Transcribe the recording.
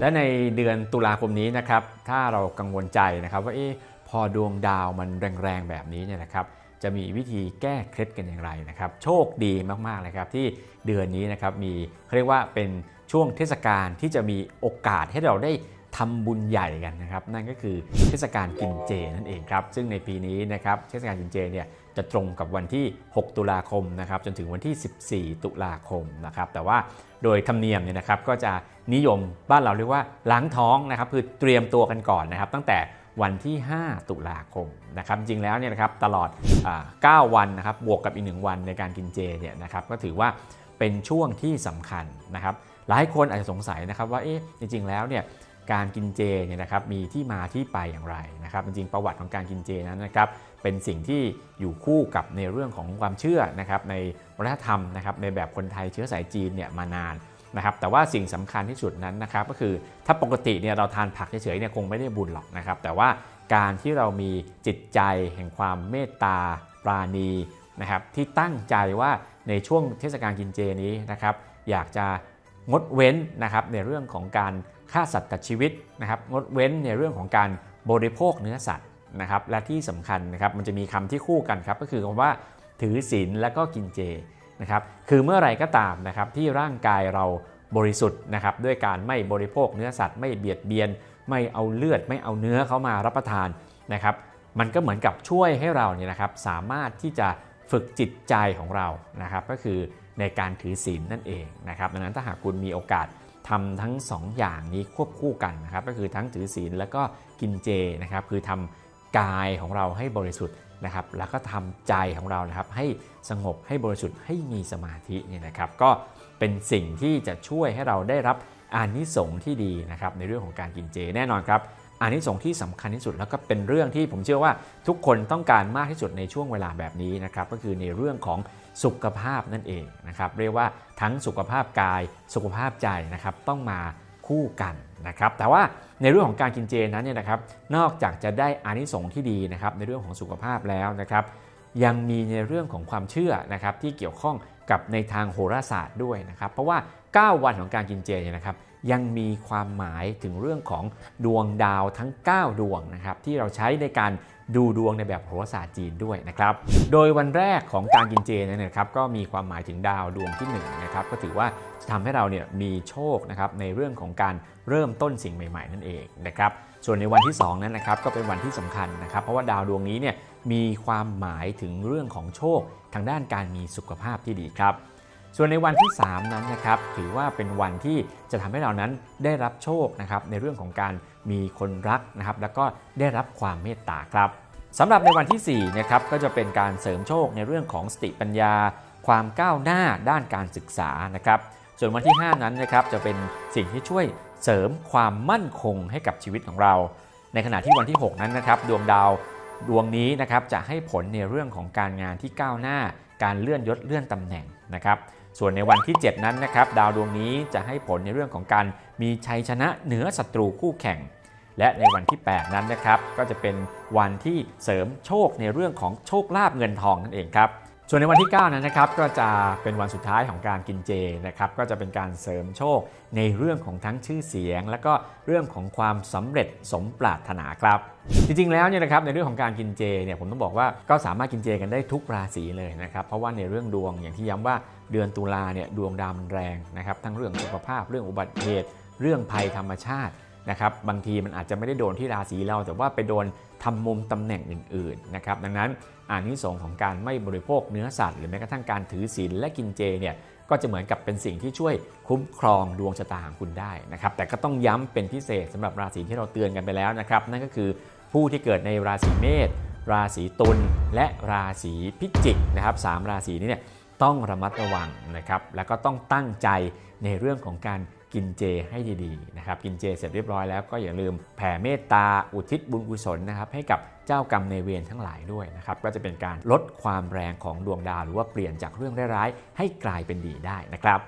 และในเดือนตุลาคมนี้นะครับถ้าเรากังวลใจนะครับว่าเอ๊ะพอดวงดาวมันแรงๆแบบนี้เนี่ยนะครับจะมีวิธีแก้เคล็ดกันอย่างไรนะครับโชคดีมากๆเลยครับที่เดือนนี้นะครับมีเขาเรียกว่าเป็นช่วงเทศกาลที่จะมีโอกาสให้เราได้ทำบุญใหญ่กันนะครับนั่นก็คือเทศกาลกินเจนั่นเองครับซึ่งในปีนี้นะครับเทศกาลกินเจเนี่ย จะตรงกับวันที่ 6 ตุลาคมนะครับจนถึงวันที่ 14 ตุลาคมนะครับแต่ว่าโดยธรรมเนียมเนี่ยนะครับก็จะนิยมบ้านเราเรียกว่าล้างท้องนะครับคือเตรียมตัวกันก่อนนะครับ ตั้งแต่วันที่ 5 ตุลาคมนะครับจริงแล้วเนี่ยนะครับตลอดอ9วันนะครับบวกกับอีก 1 วันในการกินเจเนี่ยนะครับก็ถือว่าเป็นช่วงที่สำคัญนะครับหลายคนอาจจะสงสัยนะครับว่าเอ๊ะจริงๆแล้วเนี่ยการกินเจเนี่ยนะครับมีที่มาที่ไปอย่างไรนะครับจริงๆประวัติของการกินเจนั้นนะครับ เป็นสิ่งที่อยู่คู่กับในเรื่องของความเชื่อนะครับในวัฒนธรรมนะครับในแบบคนไทยเชื้อสายจีนเนี่ยมานานนะครับแต่ว่าสิ่งสำคัญที่สุดนั้นนะครับก็คือถ้าปกติเนี่ยเราทานผักเฉยๆเนี่ยคงไม่ได้บุญหรอกนะครับแต่ว่าการที่เรามีจิตใจแห่งความเมตตาปราณีนะครับที่ตั้งใจว่าในช่วงเทศกาลกินเจนี้นะครับอยากจะงดเว้นนะครับในเรื่องของการฆ่าสัตว์ตัดชีวิตนะครับงดเว้นในเรื่องของการบริโภคเนื้อสัตว์ นะครับและที่สำคัญนะครับมันจะมีคำที่คู่กันครับก็คือคำว่าถือศีลและก็กินเจนะครับคือเมื่อไรก็ตามนะครับที่ร่างกายเราบริสุทธิ์นะครับด้วยการไม่บริโภคเนื้อสัตว์ไม่เบียดเบียน ไม่เอาเลือด ไม่เอาเนื้อเขามารับประทานนะครับมันก็เหมือนกับช่วยให้เราเนี่ยนะครับสามารถที่จะฝึกจิตใจของเรานะครับก็คือในการถือศีลนั่นเองนะครับดังนั้นถ้าหากคุณมีโอกาสทำทั้ง 2 อย่างนี้ควบคู่กันนะครับก็คือทั้งถือศีลแล้วก็กินเจนะครับคือทำ กายของเราให้บริสุทธิ์นะครับ แล้วก็ทำใจของเรานะครับให้สงบให้บริสุทธิ์ให้มีสมาธิเนี่ยนะครับ ก็เป็นสิ่งที่จะช่วยให้เราได้รับอานิสงส์ที่ดีนะครับในเรื่องของการกินเจแน่นอนครับอานิสงส์ที่สำคัญที่สุดแล้วก็เป็นเรื่องที่ผมเชื่อว่าทุกคนต้องการมากที่สุดในช่วงเวลาแบบนี้นะครับก็คือในเรื่องของสุขภาพนั่นเองนะครับเรียกว่าทั้งสุขภาพกายสุขภาพใจนะครับต้องมา คู่กันนะครับแต่ว่าในเรื่องของการกินเจนั้นเนี่ยนะครับนอกจากจะได้อานิสงส์ที่ดีนะครับในเรื่องของสุขภาพแล้วนะครับยังมีในเรื่องของความเชื่อนะครับที่เกี่ยวข้องกับในทางโหราศาสตร์ด้วยนะครับเพราะว่า 9 วันของการกินเจเนี่ยนะครับ ยังมีความหมายถึงเรื่องของดวงดาวทั้ง 9 ดวงนะครับที่เราใช้ในการดูดวงในแบบโหราศาสตร์จีนด้วยนะครับ โดยวันแรกของการกินเจเนี่ยนะครับก็มีความหมายถึงดาวดวงที่1นะครับก็ถือว่าจะทำให้เราเนี่ยมีโชคนะครับในเรื่องของการเริ่มต้นสิ่งใหม่ ๆ นั่นเองนะครับส่วนในวันที่ 2 นั้นนะครับก็เป็นวันที่สำคัญนะครับ เพราะว่าดาวดวงนี้เนี่ยมีความหมายถึงเรื่องของโชคทางด้านการมีสุขภาพที่ดีครับ ส่วนในวันที่ 3 นั้นนะครับถือว่าเป็นวันที่จะทำให้เรานั้นได้รับโชคนะครับในเรื่องของการมีคนรักนะครับแล้วก็ได้รับความเมตตาครับสำหรับในวันที่4นะครับก็จะเป็นการเสริมโชคในเรื่องของสติปัญญา ความก้าวหน้าด้านการศึกษานะครับส่วนวันที่ 5 นั้นนะครับจะเป็นสิ่งที่ช่วยเสริมความมั่นคงให้กับชีวิตของเรา ในขณะที่วันที่ 6 นั้นนะครับดวงดาวดวงนี้นะครับจะให้ผลในเรื่องของการงานที่ก้าวหน้า การเลื่อนยศเลื่อนตำแหน่งนะครับ ส่วนในวันที่ 7 นั้นนะครับดาวดวงนี้จะให้ผลในเรื่องของการมีชัยชนะเหนือศัตรูคู่แข่ง และในวันที่ 8 นั้นนะครับก็จะเป็นวันที่เสริมโชคในเรื่องของโชคลาภเงินทองนั่นเองครับ ส่วนในวันที่9นั้นนะครับก็จะเป็นวันสุดท้ายของการกินเจนะครับก็จะเป็นการเสริมโชคในเรื่องของทั้งชื่อเสียง และก็เรื่องของความสำเร็จสมปรารถนาครับ จริงๆแล้วเนี่ยนะครับในเรื่องของการกินเจเนี่ยผมต้องบอกว่าก็สามารถกินเจกันได้ทุกราศีเลยนะครับเพราะว่าในเรื่องดวงอย่างที่ย้ำว่าเดือนตุลาเนี่ยดวงดาวมันแรงนะครับทั้งเรื่องสุขภาพเรื่องอุบัติเหตุ เรื่องภัยธรรมชาติ นะครับบางทีมันอาจจะไม่ได้โดนที่ราศีเรา แต่ว่าไปโดนทำมุมตำแหน่งอื่นๆนะครับดังนั้นอานิสงส์ของการไม่บริโภคเนื้อสัตว์หรือแม้กระทั่งการถือศีลและกินเจเนี่ยก็จะเหมือนกับเป็นสิ่งที่ช่วยคุ้มครองดวงชะตาของคุณได้นะครับแต่ก็ต้องย้ำเป็นพิเศษสำหรับราศีที่เราเตือนกันไปแล้วนะครับนั่นก็คือผู้ที่เกิดในราศีเมษราศีตุลและราศีพิจิกนะครับสามราศีนี้เนี่ยต้องระมัดระวังนะครับแล้วก็ต้องตั้งใจในเรื่องของการ กินเจให้ดีๆนะครับกินเจเสร็จเรียบร้อยแล้วก็อย่าลืมแผ่เมตตาอุทิศบุญกุศลนะครับให้กับเจ้ากรรมในเวรทั้งหลายด้วยนะครับก็จะเป็นการลดความแรงของดวงดาว หรือว่าเปลี่ยนจากเรื่องร้ายๆให้กลายเป็นดีได้นะครับ